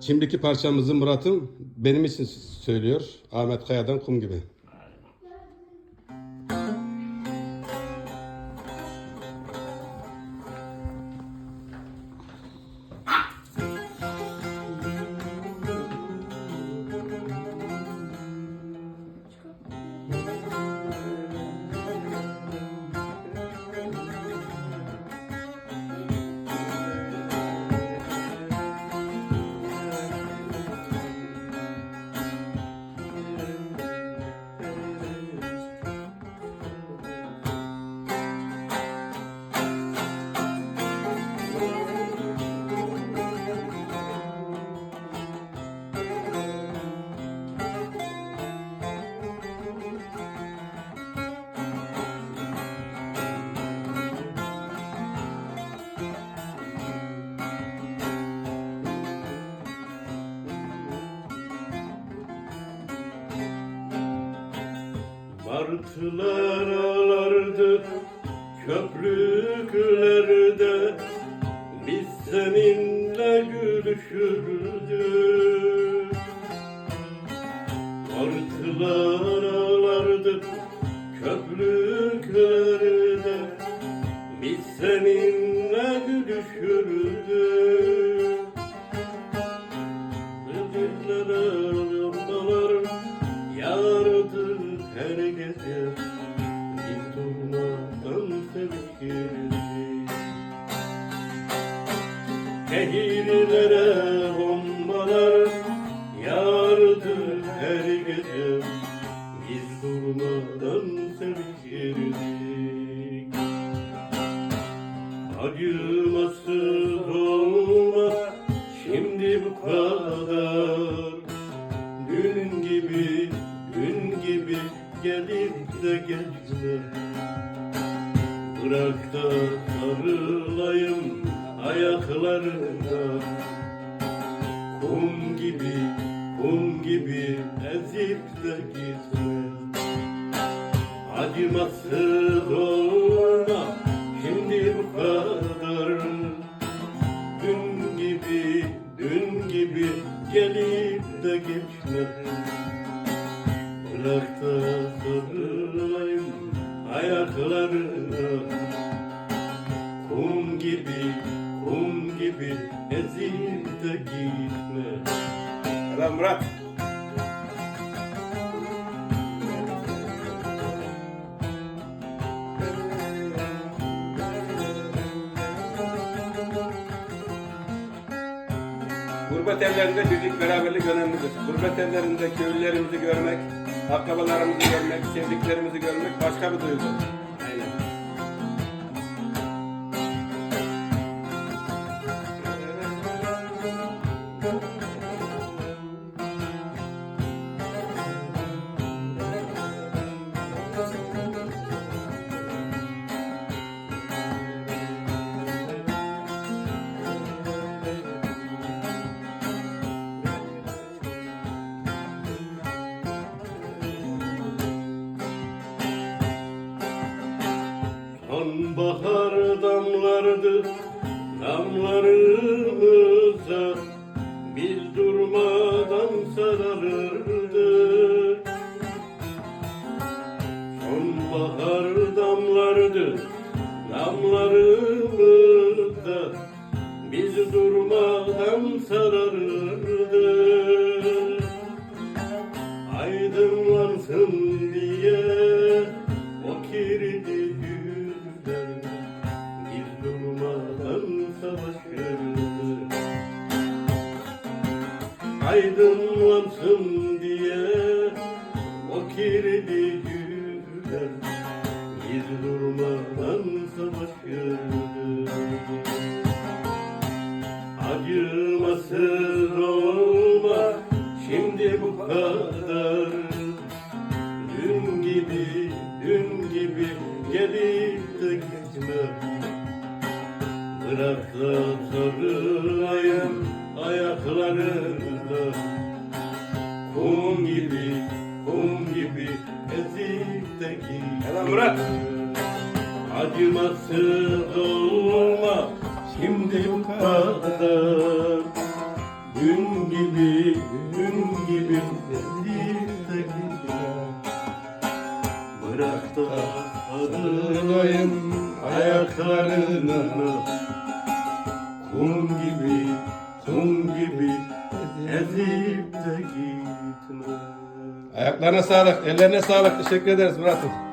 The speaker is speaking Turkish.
Şimdiki parçamızı Murat'ım benim için söylüyor. Ahmet Kaya'dan kum gibi. Martılar ağlardı köprülerde Biz seninle gülüşürdük Martılar ağlardı köprülerde Biz seninle gülüşürdük Geceklere gece Biz durmadan sevişirdik Şehirlere bombalar yardı her gece Biz durmadan sevişirdik ayaklarına Kum gibi, kum gibi ezip de gitme. Acımasız olma şimdi bu kadar. Dün gibi, dün gibi gelip de geçme. Bırak da sarılayım ayaklarına Kum gibi, gibi ezip de gitme Lan Murat. Gurbet ellerinde birlik beraberlik önemlidir. Gurbet ellerinde köylülerimizi görmek, akrabalarımızı görmek, sevdiklerimizi görmek başka bir duygu. Damlarımıza Biz durmadan sararırdık Sonbahar damlardı damlarımıza Biz durmadan sararırdık Aydınlansın diye o kirli yüzler Biz durmadan savaşırdık Acımasız olma şimdi bu kadar. Dün gibi, dün gibi gelip de gitme Bırak da sarılayım ayaklarında Kum gibi, kum gibi gitme Lan Murat. Acımasız olma şimdi bu kadar Dün gibi, gün gibi ezip da adınayım ayaklarına Kum gibi, kum gibi ezip de gitme Ayaklarına sağlık, ellerine sağlık. Teşekkür ederiz Murat'ım.